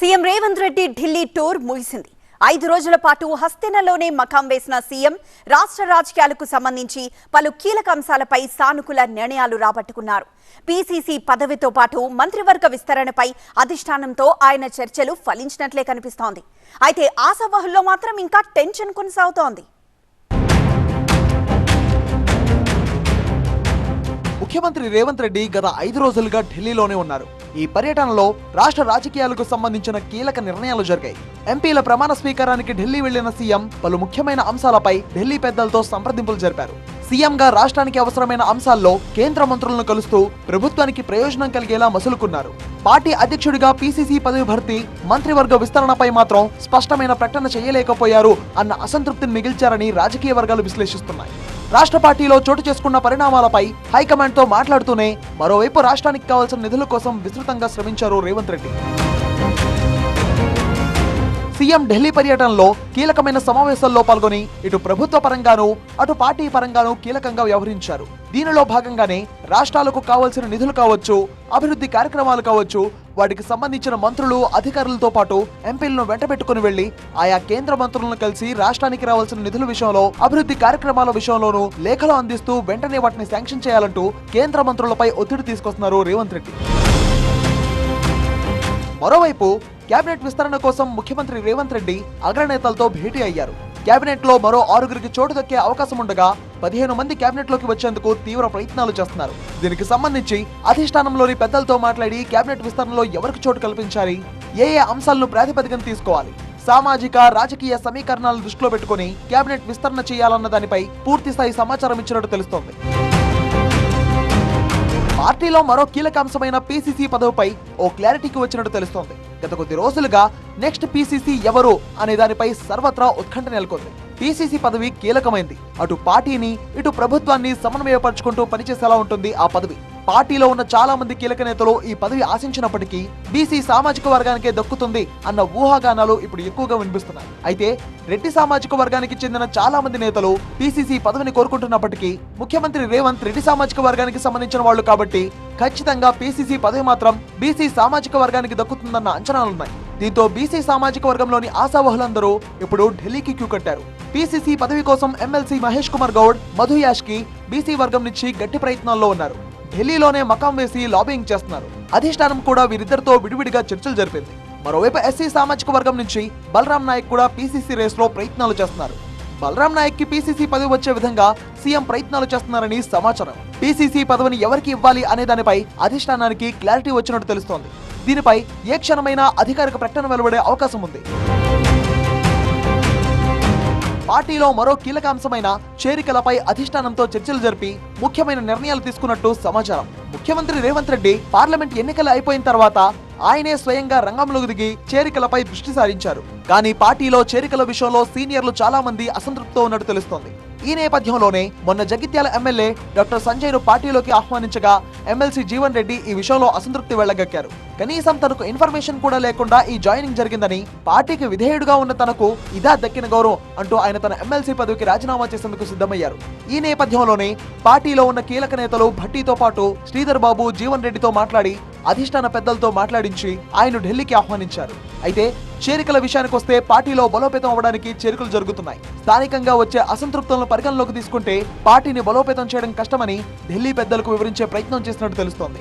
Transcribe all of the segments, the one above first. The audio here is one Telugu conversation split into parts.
సీఎం రేవంత్ రెడ్డి ఢిల్లీ టూర్ ముగిసింది. ఐదు రోజుల పాటు హస్తినలోనే మకాం వేసిన సీఎం రాష్ట్ర రాజకీయాలకు సంబంధించి పలు కీలక అంశాలపై సానుకూల నిర్ణయాలు రాబట్టుకున్నారు. పీసీసీ పదవితో పాటు మంత్రివర్గ విస్తరణపై అధిష్టానంతో ఆయన చర్చలు ఫలించినట్లే కనిపిస్తోంది. అయితే ఆశావహుల్లో మాత్రం ఇంకా టెన్షన్ కొనసాగుతోంది. ముఖ్యమంత్రి రేవంత్ రెడ్డి గత ఐదు రోజులుగా ఢిల్లీలోనే ఉన్నారు. ఈ పర్యటనలో రాష్ట్ర రాజకీయాలకు సంబంధించిన కీలక నిర్ణయాలు జరిగాయి. ఎంపీల ప్రమాణ స్వీకారానికి ఢిల్లీ వెళ్ళిన సీఎం పలు ముఖ్యమైన అంశాలపై ఢిల్లీ పెద్దలతో సంప్రదింపులు జరిపారు. సీఎంగా రాష్ట్రానికి అవసరమైన అంశాల్లో కేంద్ర మంత్రులను కలుస్తూ ప్రభుత్వానికి ప్రయోజనం కలిగేలా మసులుకున్నారు. పార్టీ అధ్యక్షుడిగా పీసీసీ పదవి భర్తీ మంత్రివర్గ విస్తరణపై మాత్రం స్పష్టమైన ప్రకటన చేయలేకపోయారు అన్న అసంతృప్తిని మిగిల్చారని రాజకీయ వర్గాలు విశ్లేషిస్తున్నాయి. రాష్ట్ర పార్టీలో చోటు చేసుకున్న పరిణామాలపై హైకమాండ్తో మాట్లాడుతూనే మరోవైపు రాష్ట్రానికి కావాల్సిన నిధుల కోసం విస్తృతంగా శ్రమించారు రేవంత్ రెడ్డి. సీఎం ఢిల్లీ పర్యటనలో కీలకమైన సమావేశాల్లో పాల్గొని ఇటు ప్రభుత్వ పరంగానూ అటు పార్టీ పరంగానూ కీలకంగా వ్యవహరించారు. దీనిలో భాగంగానే రాష్ట్రాలకు కావలసిన నిధులు కావచ్చు అభివృద్ధి కార్యక్రమాలు కావచ్చు వాటికి సంబంధించిన మంత్రులు అధికారులతో పాటు ఎంపీలను వెంటబెట్టుకుని వెళ్ళి ఆయా కేంద్ర మంత్రులను కలిసి రాష్ట్రానికి రావాల్సిన నిధుల విషయంలో అభివృద్ధి కార్యక్రమాల విషయంలోనూ లేఖలు అందిస్తూ వెంటనే వాటిని శాంక్షన్ చేయాలంటూ కేంద్ర మంత్రులపై ఒత్తిడి తీసుకొస్తున్నారు రేవంత్ రెడ్డి. మరోవైపు కేబినెట్ విస్తరణ కోసం ముఖ్యమంత్రి రేవంత్ రెడ్డి అగ్రనేతలతో భేటీ అయ్యారు. కేబినెట్లో మరో ఆరుగురికి చోటు దక్కే అవకాశం ఉండగా పదిహేను మంది కేబినెట్లోకి వచ్చేందుకు తీవ్ర ప్రయత్నాలు చేస్తున్నారు. దీనికి సంబంధించి అధిష్టానంలోని పెద్దలతో మాట్లాడి కేబినెట్ విస్తరణలో ఎవరికి చోటు కల్పించాలి? ఏ ఏ అంశాలను ప్రాతిపదికన తీసుకోవాలి? సామాజిక రాజకీయ సమీకరణాలను దృష్టిలో పెట్టుకుని కేబినెట్ విస్తరణ చేయాలన్న దానిపై పూర్తి స్థాయి సమాచారం ఇచ్చినట్టు తెలుస్తోంది. పార్టీలో మరో కీలక అంశమైన పీసీసీ పదవిపై ఓ క్లారిటీకి వచ్చినట్టు తెలుస్తోంది. గత కొద్ది రోజులుగా నెక్స్ట్ పీసీసీ ఎవరు అనే దానిపై సర్వత్రా ఉత్కంఠ నెలకొంది. పీసీసీ పదవి కీలకమైంది. అటు పార్టీని ఇటు ప్రభుత్వాన్ని సమన్వయపరుచుకుంటూ పనిచేసేలా ఉంటుంది ఆ పదవి. పార్టీలో ఉన్న చాలా మంది కీలక నేతలు ఈ పదవి ఆశించినప్పటికీ బీసీ సామాజిక వర్గానికే దక్కుతుంది అన్న ఊహాగానాలు ఇప్పుడు ఎక్కువగా వినిపిస్తున్నాయి. అయితే రెడ్డి సామాజిక వర్గానికి చెందిన చాలా మంది నేతలు పీసీసీ పదవిని కోరుకుంటున్నప్పటికీ ముఖ్యమంత్రి రేవంత్ రెడ్డి సామాజిక వర్గానికి సంబంధించిన వాళ్ళు కాబట్టి ఖచ్చితంగా పీసీసీ పదవి మాత్రం బీసీ సామాజిక వర్గానికి దక్కుతుందన్న అంచనాలున్నాయి. దీంతో బీసీ సామాజిక వర్గంలోని ఆశావహులందరూ ఇప్పుడు ఢిల్లీకి క్యూ కట్టారు. పీసీసీ పదవి కోసం ఎమ్మెల్సీ మహేష్ కుమార్ గౌడ్ మధు యాష్కి బీసీ వర్గం నుంచి గట్టి ప్రయత్నాల్లో ఉన్నారు. ఢిల్లీలోనే మకాం వేసి లాబింగ్ చేస్తున్నారు. అధిష్టానం కూడా వీరిద్దరితో విడివిడిగా చర్చలు జరిపింది. మరోవైపు ఎస్సీ సామాజిక వర్గం నుంచి బలరాం నాయక్ కూడా పీసీసీ రేస్లో ప్రయత్నాలు చేస్తున్నారు. బలరాం నాయక్కి పీసీసీ పదవి వచ్చే విధంగా సీఎం ప్రయత్నాలు చేస్తున్నారని సమాచారం. పీసీసీ పదవిని ఎవరికి ఇవ్వాలి అనే దానిపై అధిష్టానానికి క్లారిటీ వచ్చినట్టు తెలుస్తోంది. దీనిపై ఏ క్షణమైనా అధికారిక ప్రకటన వెలువడే అవకాశం ఉంది. పార్టీలో మరో కీలక అంశమైన చేరికలపై అధిష్టానంతో చర్చలు జరిపి ముఖ్యమైన నిర్ణయాలు తీసుకున్నట్టు సమాచారం. ముఖ్యమంత్రి రేవంత్ రెడ్డి పార్లమెంట్ ఎన్నికలు అయిపోయిన తర్వాత ఆయనే స్వయంగా రంగంలోకి దిగి చేరికలపై దృష్టి సారించారు. కానీ పార్టీలో చేరికల విషయంలో సీనియర్లు చాలా మంది అసంతృప్తితో ఉన్నట్టు తెలుస్తోంది. ఈ నేపథ్యంలోనే మొన్న జగిత్యాల ఎమ్మెల్యే డాక్టర్ సంజయ్ను పార్టీలోకి ఆహ్వానించగా ఎమ్మెల్సీ జీవన్ రెడ్డి ఈ విషయంలో అసంతృప్తి వెళ్ళగక్కారు. కనీసం తనకు ఇన్ఫర్మేషన్ కూడా లేకుండా ఈ జాయినింగ్ జరిగిందని పార్టీకి విధేయుడుగా ఉన్న తనకు ఇదా దక్కిన గౌరవం అంటూ ఆయన తన ఎమ్మెల్సీ పదవికి రాజీనామా చేసేందుకు సిద్ధమయ్యారు. ఈ నేపథ్యంలోనే పార్టీలో ఉన్న కీలక నేతలు భట్టీతో పాటు శ్రీధర్ బాబు జీవన్ రెడ్డితో మాట్లాడి అధిష్టాన పెద్దలతో మాట్లాడించి ఆయన ఢిల్లీకి ఆహ్వానించారు. అయితే చేరికల విషయానికి వస్తే పార్టీలో బలోపేతం అవ్వడానికి చేరికలు జరుగుతున్నాయి. స్థానికంగా వచ్చే అసంతృప్తులను పరిగణలోకి తీసుకుంటే పార్టీని బలోపేతం చేయడం కష్టమని ఢిల్లీ పెద్దలకు వివరించే ప్రయత్నం చేసినట్టు తెలుస్తోంది.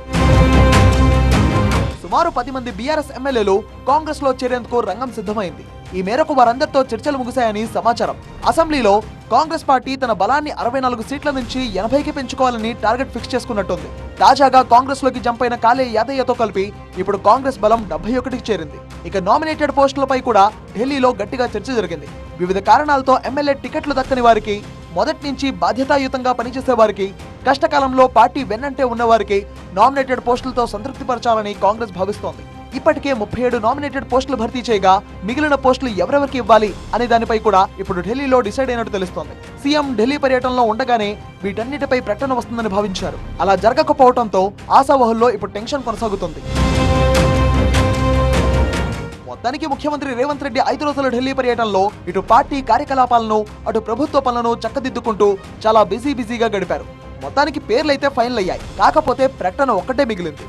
సుమారు పది మంది బీఆర్ఎస్ ఎమ్మెల్యేలు కాంగ్రెస్లో చేరేందుకు రంగం సిద్ధమైంది. ఈ మేరకు వారందరితో చర్చలు ముగిశాయని సమాచారం. అసెంబ్లీలో కాంగ్రెస్ పార్టీ తన బలాన్ని అరవై నాలుగు సీట్ల నుంచి ఎనభైకి పెంచుకోవాలని టార్గెట్ ఫిక్స్ చేసుకున్నట్టుంది. తాజాగా కాంగ్రెస్లోకి జంప్ అయిన కాలే యాదయ్యతో కలిపి ఇప్పుడు కాంగ్రెస్ బలం డెబ్బై ఒకటికి చేరింది. ఇక నామినేటెడ్ పోస్టులపై కూడా ఢిల్లీలో గట్టిగా చర్చ జరిగింది. వివిధ కారణాలతో ఎమ్మెల్యే టికెట్లు దక్కని వారికి మొదటి నుంచి బాధ్యతాయుతంగా పనిచేసే వారికి కష్టకాలంలో పార్టీ వెన్నంటే ఉన్నవారికి నామినేటెడ్ పోస్టులతో సంతృప్తిపరచాలని కాంగ్రెస్ భావిస్తోంది. ఇప్పటికే ముప్పై ఏడు నామినేటెడ్ పోస్టులు భర్తీ చేయగా మిగిలిన పోస్టులు ఎవరెవరికి ఇవ్వాలి అనే దానిపై కూడా ఇప్పుడు ఢిల్లీలో డిసైడ్ అయినట్టు తెలుస్తోంది. సీఎం ఢిల్లీ పర్యటనలో ఉండగానే వీటన్నిటిపై ప్రకటన వస్తుందని భావించారు. అలా జరగకపోవడంతో ఆశావహుల్లో ఇప్పుడు టెన్షన్ కొనసాగుతుంది. మొత్తానికి ముఖ్యమంత్రి రేవంత్ రెడ్డి ఐదు రోజుల ఢిల్లీ పర్యటనలో ఇటు పార్టీ కార్యకలాపాలను అటు ప్రభుత్వ పనులను చక్కదిద్దుకుంటూ చాలా బిజీ బిజీగా గడిపారు. మొత్తానికి పేర్లైతే ఫైనల్ అయ్యాయి. కాకపోతే ప్రకటన ఒక్కటే మిగిలింది.